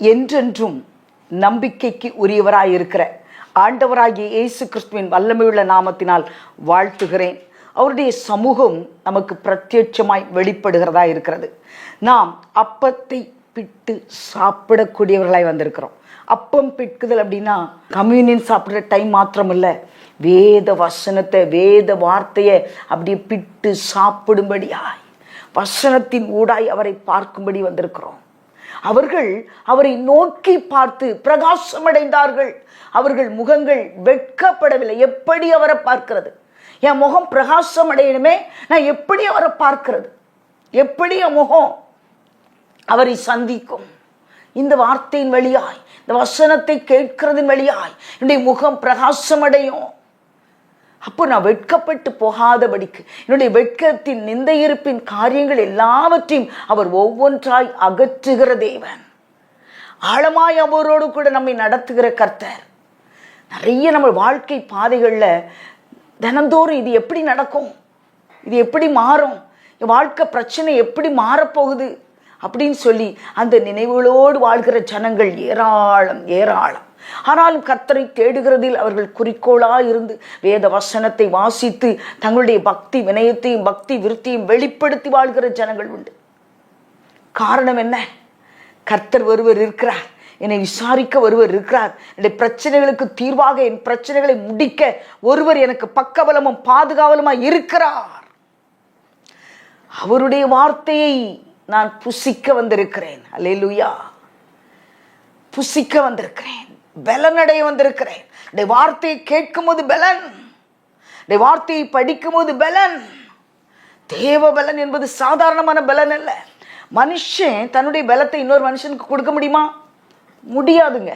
என்றென்றும் நம்பிக்கைக்கு உரியவராய் இருக்கிற ஆண்டவராகிய இயேசு கிறிஸ்துவின் வல்லமையுள்ள நாமத்தினால் வாழ்த்துகிறேன். அவருடைய சமூகம் நமக்கு பிரத்யட்சமாய் வெளிப்படுகிறதா இருக்கிறது நாம் அப்பத்தை பிட்டு சாப்பிடக்கூடியவர்களாய் வந்திருக்கிறோம். அப்பம் பிட்குதல் அப்படின்னா கம்யூனியன் சாப்பிட்ற டைம் மாத்திரம் இல்லை வேத வசனத்தை வேத வார்த்தையை அப்படியே பிட்டு சாப்பிடும்படியாய் வசனத்தின் ஊடாய் அவரை பார்க்கும்படி வந்திருக்கிறோம். அவர்கள் அவரை நோக்கி பார்த்து பிரகாசமடைந்தார்கள். அவர்கள் முகங்கள் வெட்கப்படவில்லை. எப்படி அவரை பார்க்கிறது? என் முகம் பிரகாசம் அடையணுமே நான் எப்படி அவரை பார்க்கிறது? எப்படி என் முகம்? அவரை சந்திக்கும். இந்த வார்த்தையின் வழியாய் இந்த வசனத்தை கேட்கிறதின் வழியாய் என்னுடைய முகம் பிரகாசம் அடையும் அப்போ நான் வெட்கப்பட்டு போகாதபடிக்கு என்னுடைய வெட்கத்தின் நிந்தையிருப்பின் காரியங்கள் எல்லாவற்றையும் அவர் ஒவ்வொன்றாய் அகற்றுகிற தேவன். ஆழமாய் அவரோடு கூட நம்மை நடத்துகிற கர்த்தர். நிறைய நம்ம வாழ்க்கை பாதைகளில் தினந்தோறும் இது எப்படி நடக்கும்? இது எப்படி மாறும்? என் வாழ்க்கை பிரச்சனை எப்படி மாறப்போகுது? அப்படின்னு சொல்லி அந்த நினைவுகளோடு வாழ்கிற ஜனங்கள் ஏராளம் ஏராளம். ஆனாலும் கர்த்தரை தேடுகிறதில் அவர்கள் குறிக்கோளாக இருந்து வேத வசனத்தை வாசித்து தங்களுடைய பக்தி வினயத்தையும் பக்தி விருத்தியும் வெளிப்படுத்தி வாழ்கிற ஜனங்கள் உண்டு. காரணம் என்ன? கர்த்தர் ஒருவர் இருக்கிறார். என்னை விசாரிக்க ஒருவர் இருக்கிறார். என்னுடைய பிரச்சனைகளுக்கு தீர்வாக என் பிரச்சனைகளை முடிக்க ஒருவர் எனக்கு பக்கபலமும் பாதுகாவலுமாய் இருக்கிறார். அவருடைய வார்த்தையை நான் புசிக்க வந்திருக்கிறேன். அல்லேலுயா. புசிக்க வந்திருக்கிறேன். பலனடைய வந்திருக்கிறேன். இந்த வார்த்தையை கேட்கும்போது பலன். இந்த வார்த்தையை படிக்கும்போது பலன். தேவ பலன் என்பது சாதாரணமான பலன் அல்ல. மனுஷன் தன்னுடைய பலத்தை இன்னொரு மனுஷனுக்கு கொடுக்க முடியுமா? முடியாதுங்க.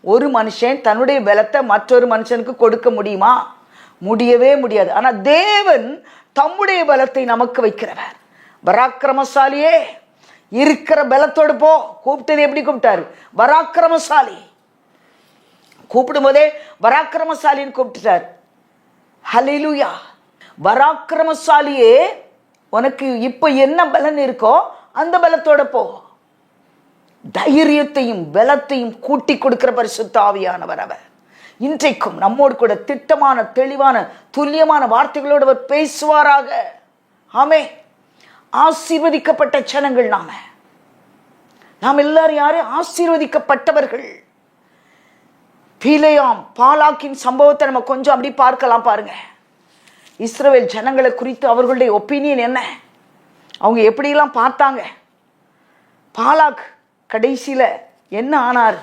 ஒரு மனுஷன் தன்னுடைய பலத்தை மற்றொரு மனுஷனுக்கு கொடுக்க முடியுமா? முடியவே முடியாது. ஆனால் தேவன் தம்முடைய பலத்தை நமக்கு வைக்கிறவர். பராக்கிரமசாலியே இருக்கிற பலத்தோடு போ. கூப்பிட்டது எப்படி கூப்பிட்டாரு? பராக்கிரமசாலி. கூப்பிடும் போதே பராக்கிரமசாலின்னு கூப்பிட்டுட்டார். ஹலிலுயா பராக்கிரமசாலியே உனக்கு இப்போ என்ன பலன் இருக்கோ அந்த பலத்தோட போ. தைரியத்தையும் பலத்தையும் கூட்டி கொடுக்கிற பரிசுத்த ஆவியானவர் அவர். இன்றைக்கும் நம்மோடு கூட திட்டமான தெளிவான துல்லியமான வார்த்தைகளோடு அவர் பேசுவாராக. ஆமே ஆசீர்வதிக்கப்பட்ட ஜனங்கள் நாம. நாம் எல்லாரும் யாரும் ஆசீர்வதிக்கப்பட்டவர்கள். பீலையாம் பாலாக்கின் சம்பவத்தை நம்ம கொஞ்சம் அப்படி பார்க்கலாம் பாருங்க. இஸ்ரேல் ஜனங்களை குறித்து அவர்களுடைய ஒப்பீனியன் என்ன? அவங்க எப்படியெல்லாம் பார்த்தாங்க? பாலாக் கடைசியில் என்ன ஆனார்?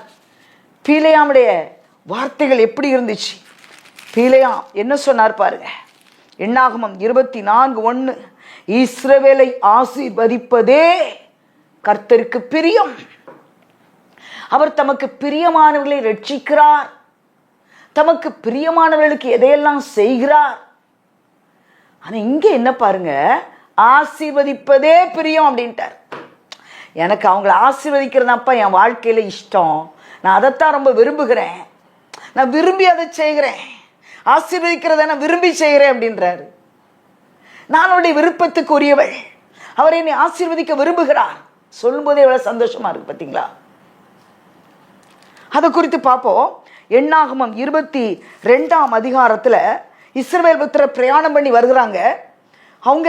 பீலையாமுடைய வார்த்தைகள் எப்படி இருந்துச்சு? பீலையாம் என்ன சொன்னார் பாருங்க? எண்ணாகமம் இருபத்தி நான்கு ஒன்று இஸ்ரவேலை ஆசீர்வதிப்பதே கர்த்தருக்கு பிரியம். அவர் தமக்கு பிரியமானவர்களை ரட்சிக்கிறார். தமக்கு பிரியமானவர்களுக்கு எதையெல்லாம் செய்கிறார்? ஆனால் இங்கே என்ன பாருங்க? ஆசீர்வதிப்பதே பிரியம் அப்படின்ட்டார். எனக்கு அவங்கள ஆசீர்வதிக்கிறதாப்பா என் வாழ்க்கையில் இஷ்டம். நான் அதைத்தான் ரொம்ப விரும்புகிறேன். நான் விரும்பி அதை செய்கிறேன். ஆசீர்வதிக்கிறத நான் விரும்பி செய்கிறேன் அப்படின்றாரு. நான் அவருடைய விருப்பத்துக்கு உரியவள் அவர் என்னை ஆசீர்வதிக்க விரும்புகிறார். சொல்லும்போதே எவ்வளோ சந்தோஷமா இருக்கு பார்த்தீங்களா அதை குறித்து பார்ப்போம். எண்ணாகமம் இருபத்தி ரெண்டாம் அதிகாரத்தில் இஸ்ரவேல் புத்திர பிரயாணம் பண்ணி வருகிறாங்க. அவங்க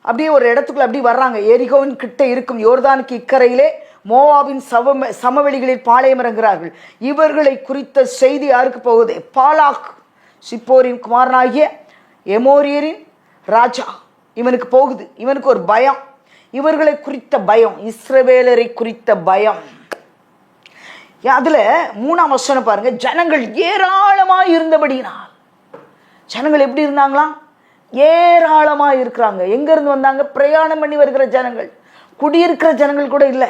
அப்படியே ஒரு இடத்துக்குள்ள அப்படி வர்றாங்க. எரிகோவின் கிட்ட இருக்கும் யோர்தானுக்கு இக்கரையிலே மோவாவின் சவ சமவெளிகளில் பாளையம் இறங்குகிறார்கள் இவர்களை குறித்த செய்தி யாருக்கு போகுது? பாலாக் சிப்போரின் குமாரனாகிய எமோரியரின் ராஜா. இவனுக்கு போகுது. இவனுக்கு ஒரு பயம். இவர்களை குறித்த பயம். இஸ்ரவேலரை குறித்த பயம். அதில் மூணாம் வசனம் பாருங்க. ஜனங்கள் ஏராளமாக இருந்தபடினால் ஜனங்கள் எப்படி இருந்தாங்களாம்? ஏராளமாக இருக்கிறாங்க. எங்கேருந்து வந்தாங்க? பிரயாணம் பண்ணி வருகிற ஜனங்கள். குடியிருக்கிற ஜனங்கள் கூட இல்லை.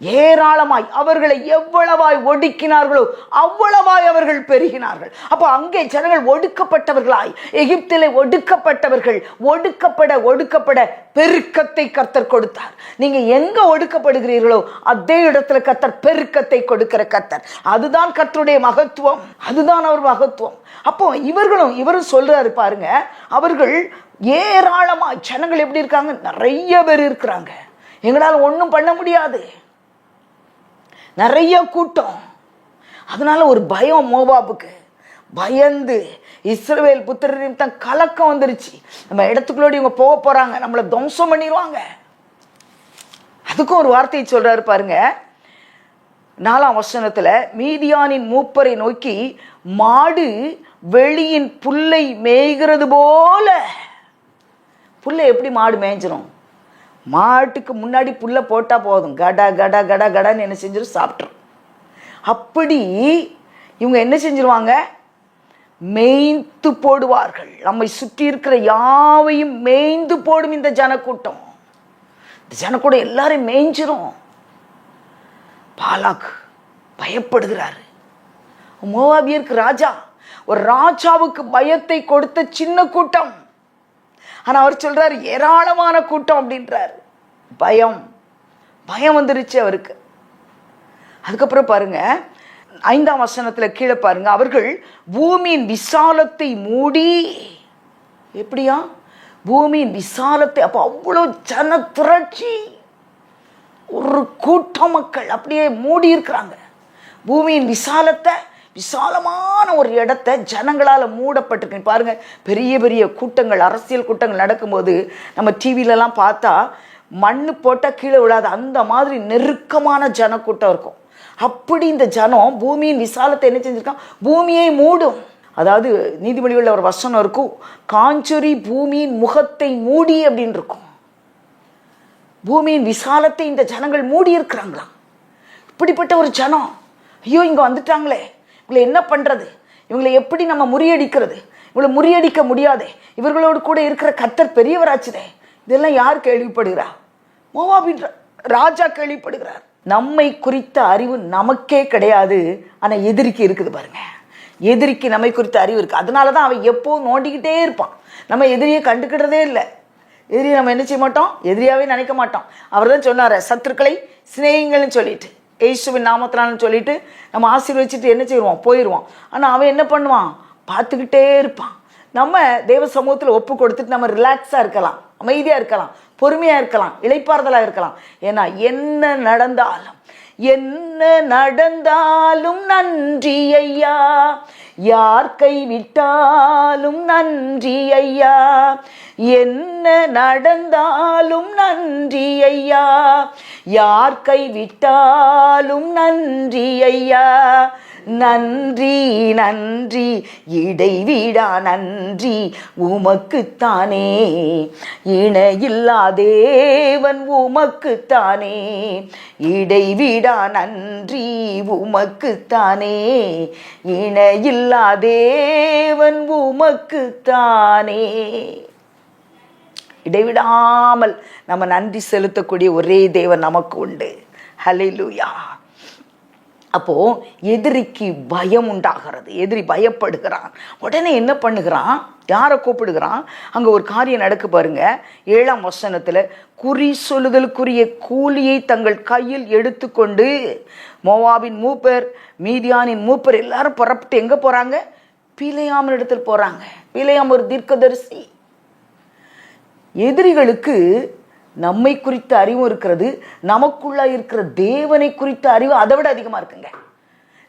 ஏராளமாய் அவர்களை எவ்வளவாய் ஒடுக்கினார்களோ அவ்வளவாய் அவர்கள் பெருகினார்கள். அப்போ அங்கே ஜனங்கள் ஒடுக்கப்பட்டவர்களாய் எகிப்திலே ஒடுக்கப்பட்டவர்கள் ஒடுக்கப்பட ஒடுக்கப்பட பெருக்கத்தை கர்த்தர் கொடுத்தார். நீங்க எங்க ஒடுக்கப்படுகிறீர்களோ அதே இடத்துல கர்த்தர் பெருக்கத்தை கொடுக்கிற கர்த்தர். அதுதான் கர்த்தருடைய மகத்துவம் அதுதான் அவர் மகத்துவம். அப்போ இவர்களும் இவரும் சொல்றாரு பாருங்க அவர்கள் ஏராளமாய் ஜனங்கள் எப்படி இருக்காங்க? நிறைய பேர் இருக்கிறாங்க. எங்களால் ஒன்றும் பண்ண முடியாது. நிறைய கூட்டம். அதனால ஒரு பயம் மோபாபுக்கு பயந்து இஸ்ரவேல் புத்திரரையும் தான் கலக்கம் வந்துருச்சு. நம்ம இடத்துக்குள்ளோடி இவங்க போக போறாங்க. நம்மளை துவம்சம் பண்ணிடுவாங்க அதுக்கும் ஒரு வார்த்தையை சொல்றாரு பாருங்க. நாலாம் வசனத்துல மீதியானின் மூப்பரை நோக்கி மாடு வெளியின் புல்லை மேய்கிறது போல. புல்லை எப்படி மாடு மேய்ஞ்சிரும்? மாட்டுக்கு முன்னாடி புல்லை போட்டால் போதும். கட கட கட கடன்னு என்ன செஞ்சிடும் சாப்பிட்ரும் அப்படி இவங்க என்ன செஞ்சிருவாங்க? மேய்ந்து போடுவார்கள். நம்மை சுற்றி இருக்கிற யாவையும் மேய்ந்து போடும் இந்த ஜனக்கூட்டம். இந்த ஜனக்கூடம் எல்லாரையும் மேய்ஞ்சிரும். பாலாக் பயப்படுகிறாரு. மோவாபியருக்கு ராஜா ஒரு ராஜாவுக்கு பயத்தை கொடுத்த சின்ன கூட்டம். ஆனால் அவர் சொல்றாரு ஏராளமான கூட்டம் அப்படின்றாரு. பயம். பயம் வந்துருச்சு அவருக்கு. அதுக்கப்புறம் பாருங்க ஐந்தாம் வசனத்தில் கீழே பாருங்க அவர்கள் பூமியின் விசாலத்தை மூடி எப்படியா? பூமியின் விசாலத்தை அப்போ அவ்வளோ ஜன திரட்சி ஒரு கூட்ட மக்கள் அப்படியே மூடி இருக்கிறாங்க. பூமியின் விசாலத்தை விசாலமான ஒரு இடத்த ஜனங்களால் மூடப்பட்டிருக்கு. பாருங்க பெரிய பெரிய கூட்டங்கள் அரசியல் கூட்டங்கள் நடக்கும்போது நம்ம டிவிலலாம் பார்த்தா மண் போட்டால் கீழே விழாது. அந்த மாதிரி நெருக்கமான ஜனக்கூட்டம் இருக்கும். அப்படி இந்த ஜனம் பூமியின் விசாலத்தை என்ன செஞ்சுருக்கான்? பூமியை மூடும். அதாவது நீதிமொழிகளில் ஒரு வசனம் இருக்கும். காஞ்சொரி பூமியின் முகத்தை மூடி அப்படின்னு இருக்கும். பூமியின் விசாலத்தை இந்த ஜனங்கள் மூடி இருக்கிறாங்களாம் இப்படிப்பட்ட ஒரு ஜனம். ஐயோ இங்கே வந்துட்டாங்களே. இவங்களை என்ன பண்ணுறது இவங்களை எப்படி நம்ம முறியடிக்கிறது? இவங்களை முறியடிக்க முடியாதே. இவர்களோடு கூட இருக்கிற கத்தர் பெரியவராச்சுதே இதெல்லாம் யார் கேள்விப்படுகிறா? மோவாபின் ராஜா கேள்விப்படுகிறார். நம்மை குறித்த அறிவு நமக்கே கிடையாது. ஆனால் எதிரிக்கு இருக்குது பாருங்க. எதிரிக்கு நம்மை குறித்த அறிவு இருக்குது அதனால தான் அவன் எப்போ நோண்டிக்கிட்டே இருப்பான். நம்ம எதிரியை கண்டுக்கிட்டதே இல்லை. எதிரியை நம்ம என்ன செய்ய மாட்டோம்? எதிரியாவே நினைக்க மாட்டோம். அவர் தான் சொன்னார் சத்துருக்களை சிநேகங்கள்னு சொல்லிட்டு ஏசுவின் நாமத்தினான்னு சொல்லிட்டு நம்ம ஆசீர்வச்சிட்டு என்ன செய்வோம்? போயிடுவோம் ஆனால் அவன் என்ன பண்ணுவான்? பார்த்துக்கிட்டே இருப்பான். நம்ம தேவ சமூகத்தில் ஒப்பு கொடுத்துட்டு நம்ம ரிலாக்ஸாக இருக்கலாம். அமைதியாக இருக்கலாம். பொறுமையாக இருக்கலாம் இளைப்பாறுதலாக இருக்கலாம். ஏன்னா என்ன நடந்தாலும் என்ன நடந்தாலும் நன்றி ஐயா. யார் கைவிட்டாலும் நன்றி ஐயா. என்ன நடந்தாலும் நன்றி ஐயா. யார் கைவிட்டாலும் நன்றி ஐயா. நன்றி நன்றி. இடைவிடா நன்றி. உமக்குத்தானே. இணையில்லா தேவன் உமக்குத்தானே. இடைவிடா நன்றி. உமக்குத்தானே. இணையில்லா தேவன் உமக்குத்தானே. இடைவிடாமல் நம்ம நன்றி செலுத்தக்கூடிய ஒரே தேவன் நமக்கு உண்டு. ஹலிலுயா அப்போ எதிரிக்கு பயம் உண்டாகிறது. எதிரி பயப்படுகிறான். உடனே என்ன பண்ணுகிறான்? யாரை கூப்பிடுகிறான்? அங்கே ஒரு காரியம் நடக்கு பாருங்க. ஏழாம் வசனத்தில் குறி சொல்லுதலுக்குரிய கூலியை தங்கள் கையில் எடுத்துக்கொண்டு மோவாபின் மூப்பர் மீதியானின் மூப்பர் எல்லாரும் புறப்பட்டு எங்கே போகிறாங்க பீலையாமன் இடத்துல போகிறாங்க பீலையாம் ஒரு தீர்க்கதரிசி. எதிரிகளுக்கு நம்மை குறித்த அறிவும் இருக்கிறது நமக்குள்ளே இருக்கிற தேவனை குறித்த அறிவு அதை விட அதிகமாக இருக்குங்க.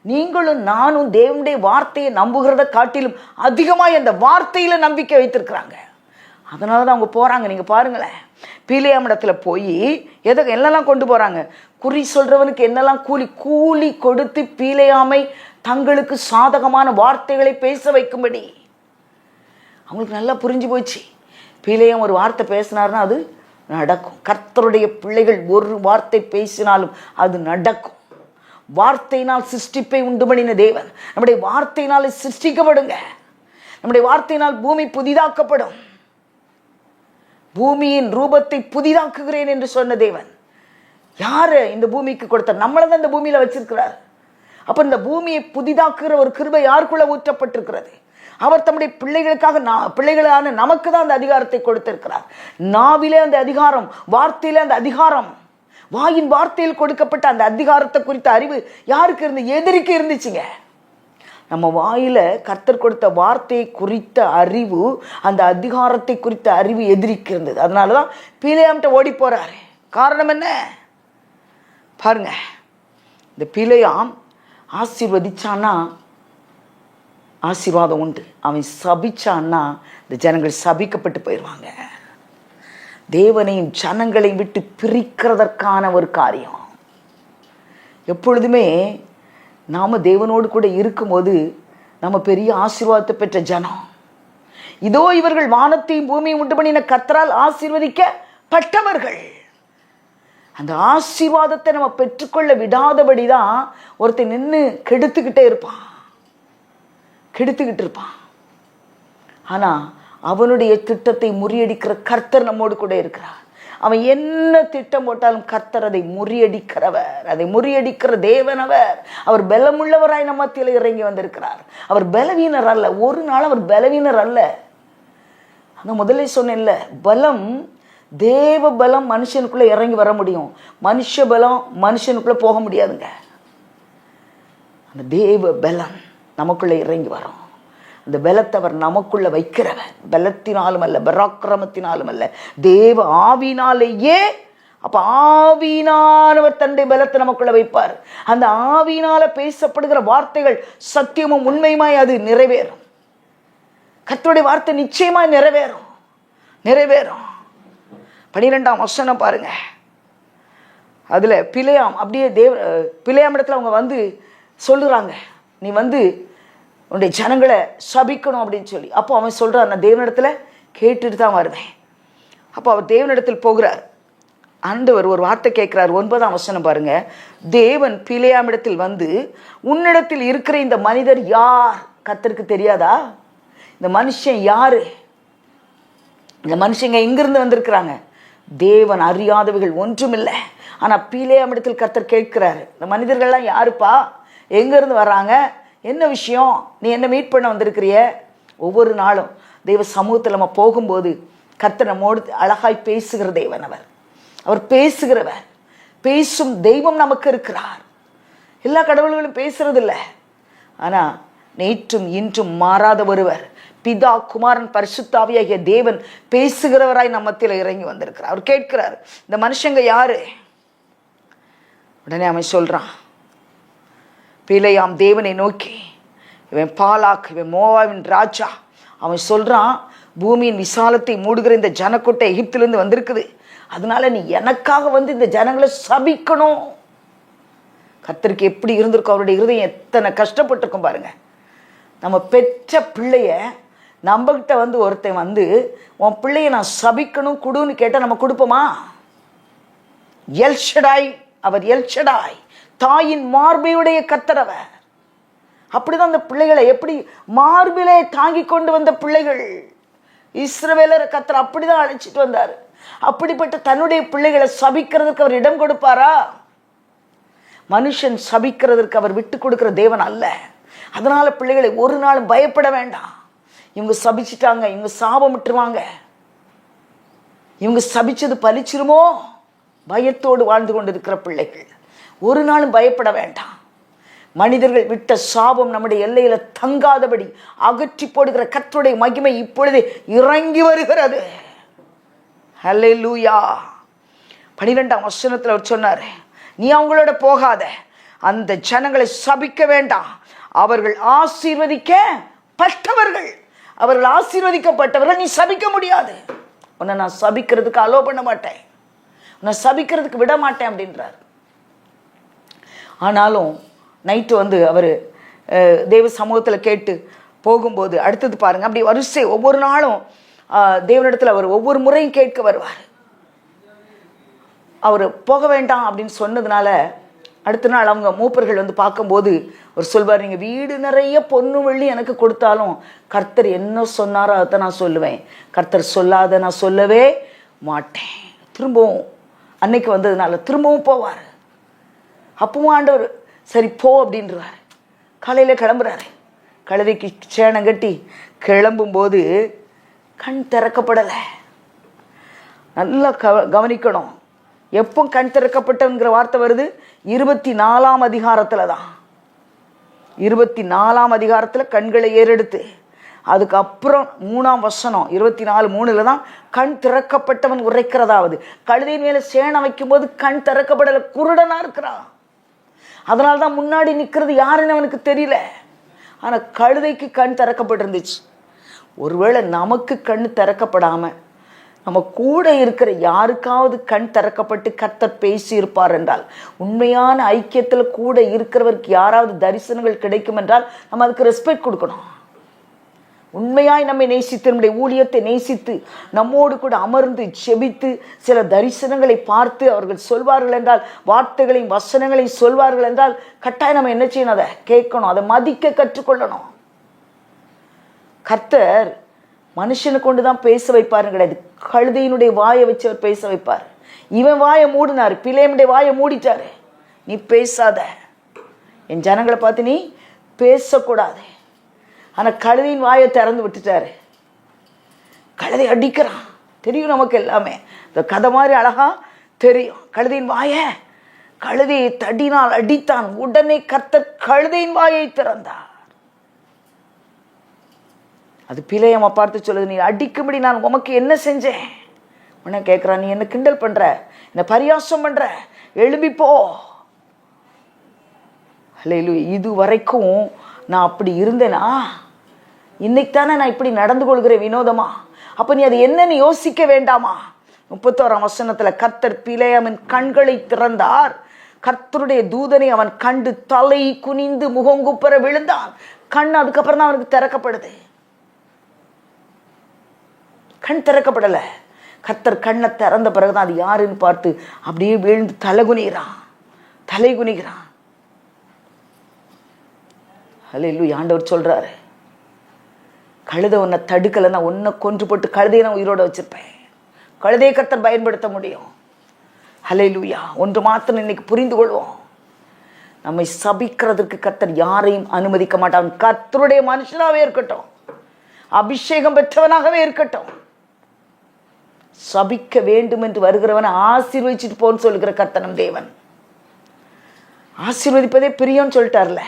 நீங்களும் நானும் தேவனுடைய வார்த்தையை நம்புகிறத காட்டிலும் அதிகமாக அந்த வார்த்தையில் நம்பிக்கை வைத்திருக்கிறாங்க. அதனால தான் அவங்க போகிறாங்க நீங்கள் பாருங்களேன். பீலையாமிடத்துல போய் எதை என்னெல்லாம் கொண்டு போகிறாங்க குறி சொல்கிறவனுக்கு என்னெல்லாம் கூலி கூலி கொடுத்து பீலையாமை தங்களுக்கு சாதகமான வார்த்தைகளை பேச வைக்கும்படி. அவங்களுக்கு நல்லா புரிஞ்சு போச்சு. பீலையம் ஒரு வார்த்தை பேசினார்னா அது நடக்கும். கர்த்தருடைய பிள்ளைகள் ஒரு வார்த்தை பேசினாலும் அது நடக்கும். வார்த்தையினால் சிருஷ்டிப்பை உண்டு பண்ணின தேவன். நம்முடைய வார்த்தையினால் சிருஷ்டிக்கப்படுங்க. நம்முடைய வார்த்தையினால் பூமி புதிதாக்கப்படும். பூமியின் ரூபத்தை புதிதாக்குகிறேன் என்று சொன்ன தேவன். யாரு இந்த பூமிக்கு கொடுத்தார் நம்மளை தான் இந்த பூமியில வச்சிருக்கிறார். அப்ப இந்த பூமியை புதிதாக்குகிற ஒரு கிருபை யாருக்குள்ள ஊற்றப்பட்டிருக்கிறது? அவர் தம்முடைய பிள்ளைகளுக்காக நான் பிள்ளைகளான நமக்கு தான் அந்த அதிகாரத்தை கொடுத்திருக்கிறார். நாவிலே அந்த அதிகாரம் வார்த்தையிலே அந்த அதிகாரம். வாயின் வார்த்தையில் கொடுக்கப்பட்ட அந்த அதிகாரத்தை குறித்த அறிவு யாருக்கு இருந்து எதிரிக்கு இருந்துச்சுங்க? நம்ம வாயில கர்த்தர் கொடுத்த வார்த்தையை குறித்த அறிவு அந்த அதிகாரத்தை குறித்த அறிவு எதிரிக்கு இருந்தது. அதனால தான் பீலையாம்கிட்ட ஓடி போறாரு. காரணம் என்ன? பாருங்க. இந்த பிழையாம் ஆசீர்வதிச்சான்னா ஆசீர்வாதம் உண்டு. அவன் சபிச்சான்னா இந்த ஜனங்கள் சபிக்கப்பட்டு போயிடுவாங்க தேவனையும் ஜனங்களையும் விட்டு பிரிக்கிறதற்கான ஒரு காரியம். எப்பொழுதுமே நாம் தேவனோடு கூட இருக்கும்போது நம்ம பெரிய ஆசீர்வாதத்தை பெற்ற ஜனம். இதோ இவர்கள் வானத்தையும் பூமியும் உண்டு பண்ணின கத்தரால் ஆசீர்வதிக்கப்பட்டவர்கள். அந்த ஆசீர்வாதத்தை நம்ம பெற்றுக்கொள்ள விடாதபடி தான் ஒருத்தன் நின்று கெடுத்துக்கிட்டே இருப்பான். கெடுத்துக்கிட்டு இருப்பான். ஆனால் அவனுடைய திட்டத்தை முறியடிக்கிற கர்த்தர் நம்மோடு கூட இருக்கிறார். அவன் என்ன திட்டம் போட்டாலும் கர்த்தர் அதை முறியடிக்கிறவர் அதை முறியடிக்கிற தேவன் அவர். அவர் பலமுள்ளவராய் நம்ம மத்தியில் இறங்கி வந்திருக்கிறார். அவர் பலவீனர் அல்ல ஒரு நாள் அவர் பலவீனர் அல்ல. அந்த முதலே சொன்னேன்ல பலம் தேவ பலம் மனுஷனுக்குள்ள இறங்கி வர முடியும். மனுஷ பலம் மனுஷனுக்குள்ள போக முடியாதுங்க. அந்த தேவ பலம். நமக்குள்ள இறங்கி வரும். அந்த பலத்தவர் நமக்குள்ளே நமக்குள்ள பலத்தினாலும் அல்ல பராக்கிரமத்தினாலும் அல்ல. தேவ ஆவினாலேயே அப்ப ஆவினானவர் தன்னுடைய பலத்தை நமக்குள்ள வைப்பார். அந்த ஆவினால பேசப்படுகிற வார்த்தைகள் சத்தியமும் உண்மையுமாய் அது நிறைவேறும். கத்தோடைய வார்த்தை நிச்சயமாய் நிறைவேறும். நிறைவேறும். பனிரெண்டாம் வசனம் பாருங்க. அதுல பிழையாம் அப்படியே தேவ பிழையாம் இடத்துல அவங்க வந்து சொல்லுறாங்க. நீ வந்து உன்னுடைய ஜனங்களை சபிக்கணும் அப்படின்னு சொல்லி. அப்போ அவன் சொல்கிறான் நான் தேவனிடத்தில் கேட்டுட்டு தான் வருவேன். அப்போ அவர் தேவனிடத்தில் போகிறார். ஆண்டவர் ஒரு வார்த்தை கேட்குறார் ஒன்பதாம் வசனம் பாருங்க. தேவன் பிழையாமிடத்தில் வந்து உன்னிடத்தில் இருக்கிற இந்த மனிதர் யார்? கத்தருக்கு தெரியாதா? இந்த மனுஷன் யாரு? இந்த மனுஷங்க எங்கிருந்து வந்திருக்கிறாங்க. தேவன் அறியாதவைகள் ஒன்றுமில்லை ஆனால் பீலேயாமிடத்தில் கத்தர் கேட்கிறாரு. இந்த மனிதர்கள்லாம் யாருப்பா? எங்கேருந்து வர்றாங்க? என்ன விஷயம்? நீ என்ன மீட் பண்ண வந்திருக்கிறிய? ஒவ்வொரு நாளும் தெய்வ சமூகத்தில் நம்ம போகும்போது கர்த்தர் நம்மோடு அழகாய் பேசுகிற தெய்வன் அவர். அவர் பேசுகிறவர். பேசும் தெய்வம் நமக்கு இருக்கிறார். எல்லா கடவுள்களும் பேசுறதில்ல. ஆனால் நேற்றும் இன்றும் மாறாத ஒருவர் பிதா குமாரன் பரிசுத்தாவியாகிய தேவன் பேசுகிறவராய் நம்மத்தில் இறங்கி வந்திருக்கிறார். அவர் கேட்கிறார் இந்த மனுஷங்க யாரு? உடனே அவன் சொல்றான் பிழையாம் தேவனை நோக்கி இவன் பாலாக் இவன் மோவாவின் ராஜா. அவன் சொல்கிறான் பூமியின் விசாலத்தை மூடுகிற இந்த ஜனக்கூட்டை எகிப்திலேருந்து வந்திருக்குது. அதனால நீ எனக்காக வந்து இந்த ஜனங்களை சபிக்கணும். கர்த்தருக்கு எப்படி இருந்திருக்கும் அவருடைய இருதயம் எத்தனை கஷ்டப்பட்டிருக்கும் பாருங்கள் நம்ம பெற்ற பிள்ளைய நம்மக்கிட்ட வந்து ஒருத்தன் வந்து உன் பிள்ளைய நான் சபிக்கணும் கொடுன்னு கேட்டால் நம்ம கொடுப்போமா? எல்ஷடாய் அவர் எல்ஷடாய் தாயின் மார்பையுடைய கத்தரவர் அப்படிதான் அந்த பிள்ளைகளை எப்படி மார்பிலே தாங்கி கொண்டு வந்த பிள்ளைகள். இஸ்ரவேலர் கத்தர் அப்படிதான் அழைச்சிட்டு வந்தார். அப்படிப்பட்ட தன்னுடைய பிள்ளைகளை சபிக்கிறதுக்கு அவர் இடம் கொடுப்பாரா? மனுஷன் சபிக்கிறதற்கு அவர் விட்டு கொடுக்குற தேவன் அல்ல. அதனால பிள்ளைகளை ஒரு நாளும் பயப்பட வேண்டாம். இவங்க சபிச்சிட்டாங்க இவங்க சாபமிட்டுருவாங்க இவங்க சபிச்சது பலிச்சிருமோ பயத்தோடு வாழ்ந்து கொண்டிருக்கிற பிள்ளைகள். ஒரு நாளும் பயப்பட வேண்டாம். மனிதர்கள் விட்ட சாபம் நம்முடைய எல்லையில் தங்காதபடி அகற்றி போடுகிற கர்த்தருடைய மகிமை இப்பொழுது இறங்கி வருகிறது. ஹல்லேலூயா பனிரெண்டாம் வசனத்தில் அவர் சொன்னார் நீ அவங்களோட போகாத. அந்த ஜனங்களை சபிக்க வேண்டாம். அவர்கள் ஆசீர்வதிக்க பட்டவர்கள். அவர்கள் ஆசீர்வதிக்கப்பட்டவர்கள் நீ சபிக்க முடியாது. உன்னை நான் சபிக்கிறதுக்கு அலோ பண்ண மாட்டேன். உன்னை சபிக்கிறதுக்கு விட மாட்டேன் அப்படின்றார். ஆனாலும் நைட்டு வந்து அவர் தேவ சமூகத்தில் கேட்டு போகும்போது அடுத்தது பாருங்க அப்படி வரிசை ஒவ்வொரு நாளும் தேவனிடத்தில் அவர் ஒவ்வொரு முறையும் கேட்க வருவார். அவர் போக வேண்டாம் அப்படின்னு சொன்னதுனால அடுத்த நாள் அவங்க மூப்பர்கள் வந்து பார்க்கும்போது அவர் சொல்வார் நீங்கள் வீடு நிறைய பொண்ணு வெள்ளி எனக்கு கொடுத்தாலும் கர்த்தர் என்ன சொன்னாரோ அதை நான் சொல்லுவேன். கர்த்தர் சொல்லாத நான் சொல்லவே மாட்டேன். திரும்பவும் அன்னைக்கு வந்ததுனால திரும்பவும் போவார். அப்பவும் ஆண்டவர் சரி போ அப்படின்றார். காலையில் கிளம்புறாரு. கழுதைக்கு சேணம் கட்டி கிளம்பும்போது கண் திறக்கப்படலை. நல்லா கவ கவனிக்கணும். எப்போ கண் திறக்கப்பட்டங்கிற வார்த்தை வருது? இருபத்தி நாலாம் அதிகாரத்தில் தான். இருபத்தி நாலாம் அதிகாரத்தில் கண்களை ஏறெடுத்து. அதுக்கப்புறம் மூணாம் வசனம் இருபத்தி நாலு மூணுல தான் கண் திறக்கப்பட்டவன் உரைக்கிறதாவது. கழுதையின் மேலே சேணம் வைக்கும்போது கண் திறக்கப்படலை. குருடனாக இருக்கிறான். அதனால தான் முன்னாடி நிற்கிறது யாருன்னு அவனுக்கு தெரியல. ஆனால் கழுதைக்கு கண் திறக்கப்பட்டிருந்துச்சு. ஒருவேளை நமக்கு கண் திறக்கப்படாமல் நம்ம கூட இருக்கிற யாருக்காவது கண் திறக்கப்பட்டு கர்த்தர் பேசி இருப்பார் என்றால் உண்மையான ஐக்கியத்தில் கூட இருக்கிறவருக்கு யாராவது தரிசனங்கள் கிடைக்கும் என்றால் நம்ம அதுக்கு ரெஸ்பெக்ட் கொடுக்கணும். உண்மையாய் நம்மை நேசித்து நம்முடைய ஊழியத்தை நேசித்து நம்மோடு கூட அமர்ந்து செபித்து சில தரிசனங்களை பார்த்து அவர்கள் சொல்வார்கள் என்றால் வார்த்தைகளையும் வசனங்களையும் சொல்வார்கள் என்றால் கட்டாயம் நம்ம என்ன செய்யணும்? அதை கேட்கணும். அதை மதிக்க கற்றுக்கொள்ளணும். கர்த்தர் மனுஷனை கொண்டு தான் பேச வைப்பாருன்னு கிடையாது கழுதையினுடைய வாயை வச்சு அவர் பேச வைப்பார். இவன் வாயை மூடினார். பிள்ளையனுடைய வாயை மூடிட்டாரு. நீ பேசாத. என் ஜனங்களை பார்த்து நீ பேசக்கூடாது. ஆனால் கழுதையின் வாயை திறந்து விட்டுட்டாரு. கழுதை அடிக்கிறான். தெரியும் நமக்கு எல்லாமே. இந்த கதை மாதிரி அழகா தெரியும். கழுதையின் வாயை. கழுதையை தடினால் அடித்தான். உடனே கர்த்த கழுதையின் வாயை திறந்தார். அது பிழையம்மா பார்த்து சொல்லுது. நீ அடிக்கும்படி நான் உமக்கு என்ன செஞ்சேன்? உன்னை கேட்குறான் நீ என்ன கிண்டல் பண்ற? என்ன பரியாசம் பண்ற? எழும்பி அல்ல இது வரைக்கும் நான் அப்படி இருந்தேனா? இன்னைக்கு தானே நான் இப்படி நடந்து கொள்கிறேன் வினோதமா? அப்போ நீ அது என்னன்னு யோசிக்க வேண்டாமா? முப்பத்தோராம் வசனத்தில் கர்த்தர் பிழையவன் கண்களை திறந்தார். கர்த்தருடைய தூதனை அவன் கண்டு தலை குனிந்து முகங்குப்புற விழுந்தான். கண் அதுக்கப்புறம் தான் அவனுக்கு திறக்கப்படுது. கண் திறக்கப்படலை. கர்த்தர் கண்ணை திறந்த பிறகுதான் அது யாருன்னு பார்த்து அப்படியே விழுந்து தலை குனிகிறான். தலை குனிகிறான். ஹalleluya ஆண்டவர் சொல்றாரு. கழுதை உன்னை தடுக்கலைன்னா ஒன்றை கொன்று போட்டு கழுதையை நான் உயிரோட வச்சுருப்பேன். கழுதையை கத்தன் பயன்படுத்த முடியும். ஹalleluya ஒன்று மாத்திரம் இன்னைக்கு புரிந்து கொள்வோம். நம்மை சபிக்கிறதுக்கு கத்தன் யாரையும் அனுமதிக்க மாட்டான் கத்தருடைய மனுஷனாகவே இருக்கட்டும். அபிஷேகம் பெற்றவனாகவே இருக்கட்டும். சபிக்க வேண்டும் என்று வருகிறவனை ஆசீர்வதிச்சுட்டு போன்னு சொல்லுகிற கத்தனம் தேவன். ஆசீர்வதிப்பதே பிரியம்னு சொல்லிட்டார்ல.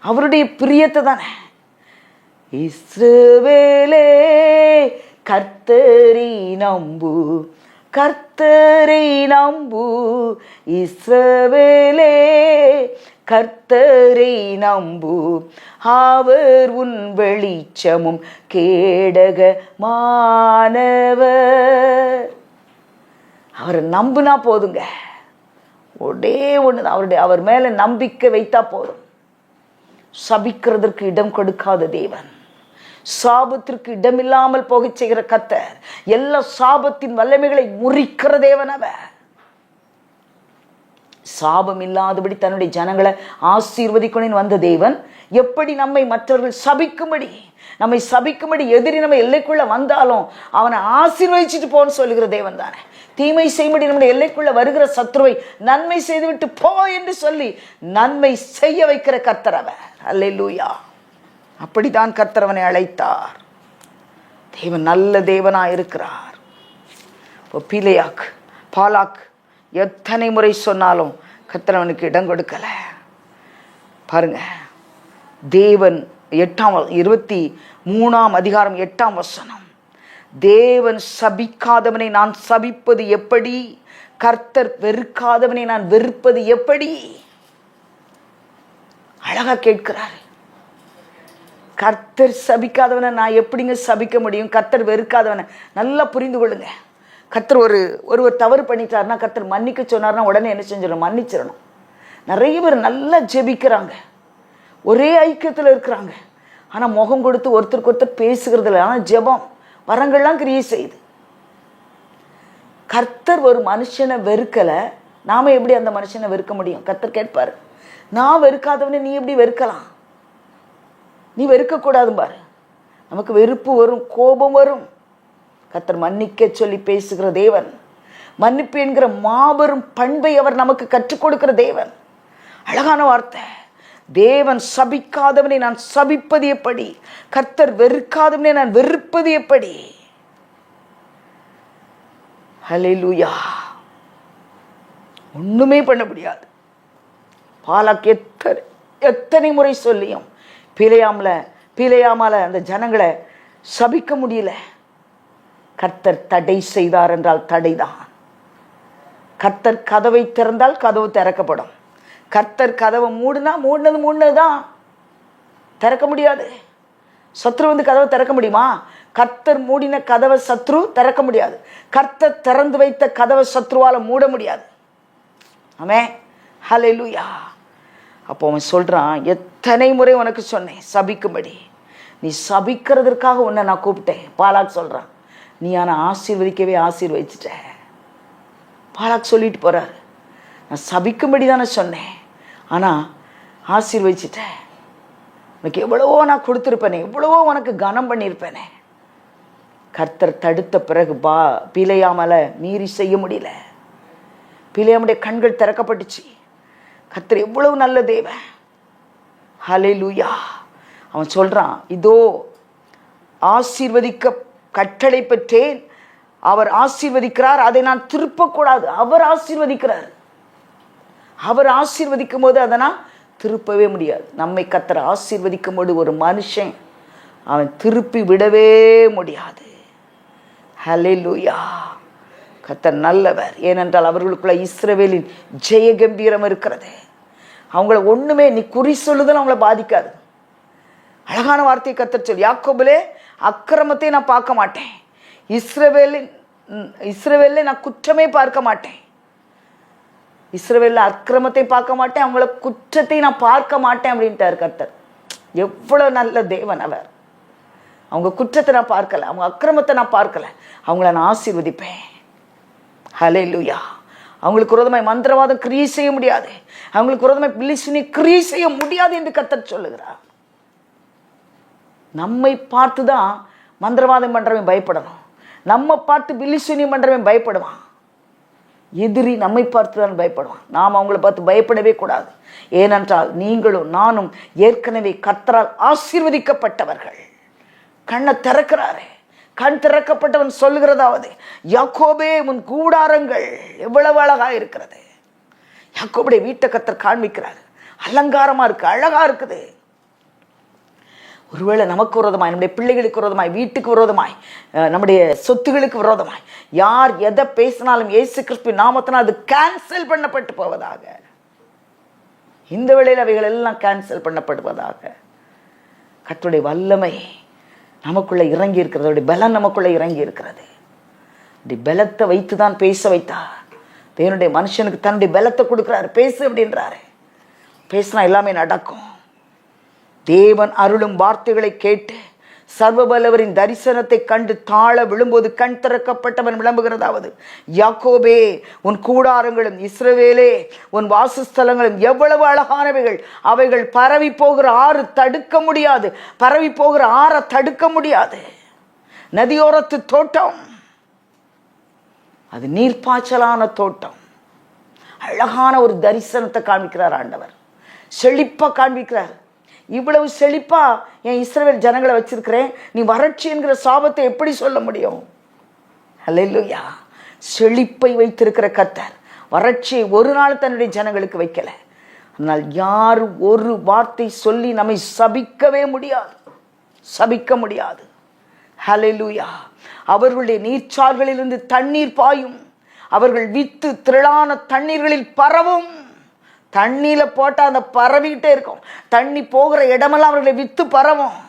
அவருடைய பிரியத்தை தானே? இஸ்ரவேலே கர்த்தரி நம்பு கர்த்தரை நம்பு இஸ்ரவேலே கர்த்தரை நம்பு. அவர் உன் வெளிச்சமும் கேடக மாணவர் அவரை நம்புனா போதுங்க. ஒரே ஒன்று அவருடைய அவர் மேலே நம்பிக்கை வைத்தா போதும். சபிக்கிறதற்கு இடம் கொடுக்காத தேவன். சாபத்திற்கு இடமில்லாமல் போகச் செய்கிற கத்தர் எல்லா சாபத்தின் வல்லமைகளை முறிக்கிற தேவன் அவர். சாபம் இல்லாதபடி தன்னுடைய ஜனங்களை ஆசீர்வதிக்கணும்னு வந்த தேவன் எப்படி நம்மை மற்றவர்கள் சபிக்கும்படி நம்மை சபிக்கும்படி எதிரி நம்ம எல்லைக்குள்ள வந்தாலும் அவனை ஆசீர்வதிச்சுட்டு போன்னு சொல்லுகிற தேவன் தானே. தீமை செய்யும்படி நம்முடைய எல்லைக்குள்ள வருகிற சத்ருவை நன்மை செய்துவிட்டு போ என்று சொல்லி நன்மை செய்ய வைக்கிற கர்த்தர் அவர். அல்லேலூயா. அப்படித்தான் கர்த்தரவனை அழைத்தார். தேவன் நல்ல தேவனா இருக்கிறார். இப்போ பீலையாக் பாலாக் எத்தனை முறை சொன்னாலும் கர்த்தர் இடம் கொடுக்கலை. பாருங்க தேவன் எட்டாம் இருபத்தி மூணாம் அதிகாரம் எட்டாம் வசனம். தேவன் சபிக்காதவனை நான் சபிப்பது எப்படி? கர்த்தர் வெறுக்காதவனை நான் வெறுப்பது எப்படி? அழகா கேட்கிறார். கர்த்தர் சபிக்காதவனை நான் எப்படிங்க சபிக்க முடியும்? கர்த்தர் வெறுக்காதவனை. நல்லா புரிந்து கொள்ளுங்க. கர்த்தர் ஒரு ஒருவர் தவறு பண்ணிட்டாருன்னா கர்த்தர் மன்னிக்க சொன்னார்னா உடனே என்ன செஞ்சிடணும்? மன்னிச்சிடணும். நிறைய பேர் நல்லா ஜெபிக்கிறாங்க. ஒரே ஐக்கியத்தில் இருக்கிறாங்க. ஆனால் முகம் கொடுத்து ஒருத்தருக்கு ஒருத்தர் பேசுகிறது இல்லை ஆனால் ஜெபம். வரங்கள்லாம் கிரியேட் செய்யுது கர்த்தர் ஒரு மனுஷனை வெறுக்கலை நாம எப்படி அந்த மனுஷனை வெறுக்க முடியும்? கர்த்தர் கேட்பாரு நான் வெறுக்காதவனை நீ எப்படி வெறுக்கலாம்? நீ வெறுக்கக்கூடாது பாரு. நமக்கு வெறுப்பு வரும் கோபம் வரும். கர்த்தர் மன்னிக்க சொல்லி பேசுகிற தேவன் மன்னிப்பு என்கிற மாபெரும் பண்பை அவர் நமக்கு கற்றுக் கொடுக்கிற தேவன். அழகான வார்த்தை. தேவன் சபிக்காதவனை நான் சபிப்பது எப்படி? கர்த்தர் வெறுக்காதவனை நான் வெறுப்பது எப்படி? ஹலெலுயா ஒண்ணுமே பண்ண முடியாது. பாலாக் எத்தனை எத்தனை முறை சொல்லியும் பிழையாமல பிழையாமல அந்த ஜனங்களை சபிக்க முடியல. கர்த்தர் தடை செய்தார் என்றால் தடைதான். கர்த்தர் கதவை திறந்தால் கதவு திறக்கப்படும். கர்த்தர் கதவை மூடுனா மூடினது மூடினது தான் திறக்க முடியாது. சத்ரு வந்து கதவை திறக்க முடியுமா? கர்த்தர் மூடின கதவை சத்ரு திறக்க முடியாது. கர்த்தர் திறந்து வைத்த கதவை சத்ருவால் மூட முடியாது. ஆமே ஹalleluya. அப்போ அவன் சொல்கிறான் எத்தனை முறை உனக்கு சொன்னேன் சபிக்கும்படி. நீ சபிக்கிறதற்காக உன்னை நான் கூப்பிட்டேன். பாலாக் சொல்கிறான் நீ ஆனால் ஆசீர்வதிக்கவே ஆசீர்வதிச்சிட்ட. பாலாக் சொல்லிட்டு போகிறாரு நான் சபிக்கும்படி தானே சொன்னேன். ஆனால் ஆசீர்வதிச்சிட்டேன் உனக்கு எவ்வளவோ நான் கொடுத்துருப்பேனே எவ்வளவோ உனக்கு கனம் பண்ணியிருப்பேனே கர்த்தர் தடுத்த பிறகு பா பிழையாமல மீறி செய்ய முடியல. பிழையாமுடைய கண்கள் திறக்கப்பட்டுச்சு. கர்த்தர் எவ்வளவு நல்ல தேவன். ஹலே லூயா அவன் சொல்கிறான் இதோ ஆசீர்வதிக்க கட்டளை பெற்றேன். அவர் ஆசீர்வதிக்கிறார். அதை நான் திருப்பக்கூடாது. அவர் ஆசீர்வதிக்கிறார். அவர் ஆசீர்வதிக்கும் போது அதை நான் திருப்பவே முடியாது. நம்மை கத்தரை ஆசீர்வதிக்கும் போது ஒரு மனுஷன் அவன் திருப்பி விடவே முடியாது. ஹலே லூயா கத்தர் நல்லவர். ஏனென்றால் அவர்களுக்குள்ள இஸ்ரவேலின் ஜெய கம்பீரம் இருக்கிறது. அவங்கள ஒன்றுமே நீ குறி சொல்லுதல் அவங்கள பாதிக்காது. அழகான வார்த்தையை கத்தர் சொல்லி யாக்கோபிலே அக்கிரமத்தை நான் பார்க்க மாட்டேன். இஸ்ரவேலின் இஸ்ரவேலில் நான் குற்றமே பார்க்க மாட்டேன். இஸ்ரவேலில் அக்கிரமத்தை பார்க்க மாட்டேன் அவங்கள குற்றத்தை நான் பார்க்க மாட்டேன் அப்படின்ட்டார் கர்த்தர். எவ்வளவு நல்ல தேவன் அவர். அவங்க குற்றத்தை நான் பார்க்கல அவங்க அக்கிரமத்தை நான் பார்க்கல. அவங்கள நான் ஆசீர்வதிப்பேன். ஹலே லூயா அவங்களுக்கு விரோதமாய் மந்திரவாதம் கிரியை செய்ய முடியாது. அவங்களுக்கு விரோதமாய் பிலிசினி கிரியை செய்ய முடியாது என்று கத்தர் சொல்லுகிறார். நம்மை பார்த்து தான் மந்திரவாதம் பண்றவன் பயப்படணும். நம்ம பார்த்து பில்லிசுனியம் பண்றவன் பயப்படுவான். எதிரி நம்மை பார்த்து தான் பயப்படுவான். நாம் அவங்கள பார்த்து பயப்படவே கூடாது. ஏனென்றால் நீங்களும் நானும் ஏற்கனவே கர்த்தரால் ஆசீர்வதிக்கப்பட்டவர்கள். கண்ணை திறக்கிறாரே. கண் திறக்கப்பட்டவன் சொல்கிறதாவது யாக்கோபே உன் கூடாரங்கள் எவ்வளவு அழகா இருக்கிறது. யாக்கோபுடைய வீட்டை கத்தர் காண்பிக்கிறார். அலங்காரமாக இருக்குது அழகாக இருக்குது. ஒருவேளை நமக்கு விரோதமாய் நம்முடைய பிள்ளைகளுக்கு விரோதமாய் வீட்டுக்கு விரோதமாய் நம்முடைய சொத்துகளுக்கு விரோதமாய் யார் எதை பேசினாலும் ஏசு கிறிஸ்பி நாமத்தினால் அது கேன்சல் பண்ணப்பட்டு போவதாக. இந்த வேளையில் அவைகள் எல்லாம் கேன்சல் பண்ணப்படுவதாக கத்துடைய வல்லமை நமக்குள்ளே இறங்கி இருக்கிறது. அவருடைய பலம் நமக்குள்ளே இறங்கி இருக்கிறது. அப்படி பலத்தை வைத்து தான் பேச வைத்தார். தேவனுடைய மனுஷனுக்கு தன்னுடைய பலத்தை கொடுக்குறாரு. பேசு அப்படின்றாரு. பேசினா எல்லாமே நடக்கும். தேவன் அருளும் வார்த்தைகளை கேட்டு சர்வபலவரின் தரிசனத்தை கண்டு தாழ விழும்போது கண் திறக்கப்பட்டவன் விளம்புகிறதாவது? யாக்கோபே உன் கூடாரங்களும் இஸ்ரவேலே உன் வாசஸ்தலங்களும் எவ்வளவு அழகானவைகள். அவைகள் பரவி போகிற ஆறு தடுக்க முடியாது. பரவி போகிற ஆறை தடுக்க முடியாது. நதியோரத்து தோட்டம். அது நீர்ப்பாய்ச்சலான தோட்டம். அழகான ஒரு தரிசனத்தை காண்பிக்கிறார் ஆண்டவர். செழிப்பாக காண்பிக்கிறார். இவ்வளவு செழிப்பாக என் இஸ்ரவேல் ஜனங்களை வச்சிருக்கிறேன். நீ வறட்சி என்கிற சாபத்தை எப்படி சொல்ல முடியும்? அல்லையா செழிப்பை வைத்திருக்கிற கத்தர் வறட்சியை ஒரு நாள் தன்னுடைய ஜனங்களுக்கு வைக்கல. ஆனால் யார் ஒரு வார்த்தை சொல்லி நம்மை சபிக்கவே முடியாது. சபிக்க முடியாது. ஹலெலுயா அவர்களுடைய நீர்ச்சார்களிலிருந்து தண்ணீர் பாயும். அவர்கள் வித்து திரளான தண்ணீர்களில் பரவும். தண்ணியில போட்டா அந்த பரவிக்கிட்டே இருக்கும். தண்ணி போகிற இடமெல்லாம் அவர்களை வித்து பரவும்.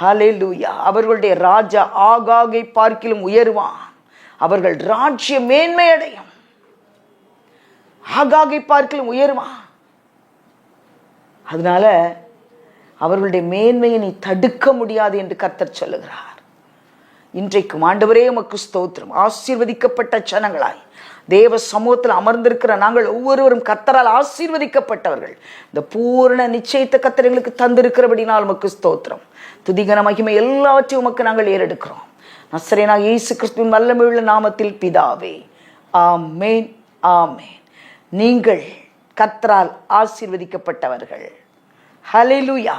ஹalleluya. அவர்களுடைய ராஜா ஆகாகை பார்க்கிலும் உயருவான். அவர்கள் ராஜ்ய மேன்மை அடையும். ஆகாகை பார்க்கிலும் உயருவான். அதனால அவர்களுடைய மேன்மையை நீ தடுக்க முடியாது என்று கத்தர் சொல்லுகிறார். இன்றைக்கும் ஆண்டவரே உமக்கு ஸ்தோத்திரம். ஆசீர்வதிக்கப்பட்ட சனங்களாய் தேவ சமூகத்தில் அமர்ந்திருக்கிற நாங்கள் ஒவ்வொருவரும் கத்தரால் ஆசீர்வதிக்கப்பட்டவர்கள். இந்த பூரண நிச்சயத்தை கத்தர் எங்களுக்கு தந்திருக்கிறபடினால் உமக்கு ஸ்தோத்திரம். துதிகன மகிமை எல்லாவற்றையும் உமக்கு நாங்கள் ஏறெடுக்கிறோம். நசரேனா இயேசு கிறிஸ்துவின் வல்லமையுள்ள நாமத்தில் பிதாவே. ஆமேன் ஆமேன். நீங்கள் கத்தரால் ஆசீர்வதிக்கப்பட்டவர்கள். ஹalleluya.